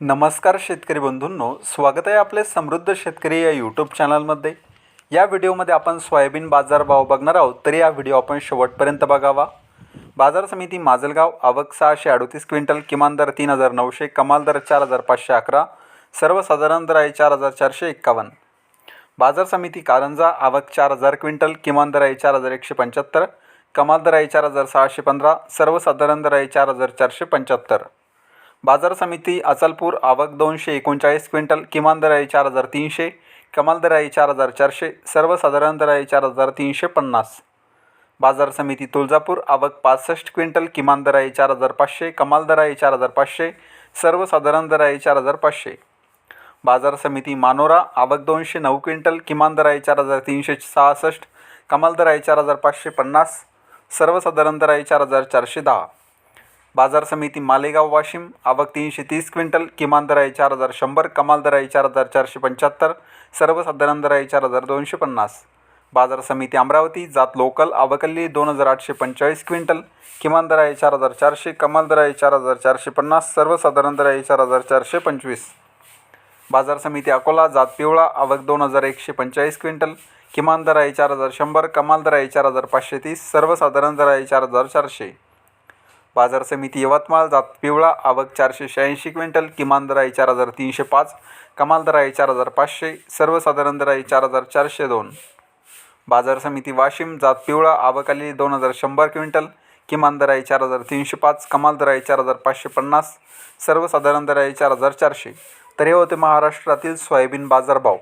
नमस्कार शेतकरी बंधूंनो स्वागत आहे आपले समृद्ध शेतकरी या यूट्यूब चॅनलमध्ये या व्हिडिओमध्ये आपण सोयाबीन बाजारभाव बघणार आहोत तरी या व्हिडिओ आपण शेवटपर्यंत बघावा. बाजार समिती माजलगाव आवक सहाशे अडतीस क्विंटल किमान दर तीन हजार नऊशे कमाल दर चार हजार पाचशे अकरा सर्वसाधारण दर आहे चार हजार चारशे एक्कावन्न. बाजार समिती कारंजा आवक चार हजार क्विंटल किमान दर आहे चार हजार एकशे पंच्याहत्तर कमाल दर आहे चार हजार सहाशे पंधरा सर्वसाधारण दर आहे चार हजार चारशे पंच्याहत्तर. बाजार समिती अचलपूर आवक दोनशे एकोणचाळीस क्विंटल किमान दर आहे चार हजार तीनशे कमाल दर आहे चार हजार चारशे सर्वसाधारण दर आहे चार हजार तीनशे पन्नास. बाजार समिती तुळजापूर आवक पासष्ट क्विंटल किमान दर आहे चार हजार पाचशे कमाल दर आहे चार हजार पाचशे सर्वसाधारण दर आहे चार हजार पाचशे. बाजार समिती मानोरा आवक दोनशे नऊ क्विंटल किमान दर आहे चार हजार तीनशे सहासष्ट कमाल दर आहे चार हजार पाचशे पन्नास सर्वसाधारण दर आहे चार हजार चारशे दहा. बाजार समिती मालेगाव वाशिम आवक तीनशे तीस क्विंटल किमान दर आहे चार हजार शंभर कमाल दर आहे चार हजार चारशे पंच्याहत्तर सर्वसाधारण दर आहे चार हजार दोनशे पन्नास. बाजार समिती अमरावती जात लोकल आवकल्ली दोन हजार आठशे पंचेचाळीस क्विंटल किमान दर आहे चार हजार चारशे कमाल दर आहे चार हजार चारशे पन्नास सर्वसाधारण दर आहे चार हजार चारशे पंचवीस. बाजार समिती अकोला जात पिवळा आवक दोन हजार एकशे पंचेचाळीस क्विंटल किमान दर आहे चार हजार शंभर कमाल दर आहे चार हजार पाचशे तीस सर्वसाधारण दर आहे चार हजार चारशे. बाजार समिती यवतमाळ जात पिवळा आवक चारशे शहाऐंशी क्विंटल किमान दर आहे चार हजार तीनशे पाच कमाल दर आहे चार हजार पाचशे सर्वसाधारण दर आहे चार हजार चारशे दोन. बाजार समिती वाशिम जात पिवळा आवक आली दोन हजार शंभर क्विंटल किमान दर आहे चार हजार तीनशे पाच कमाल दर आहे चार हजार पाचशे पन्नास सर्वसाधारण दर आहे चार हजार चारशे. तर हे होते महाराष्ट्रातील सोयाबीन बाजारभाव.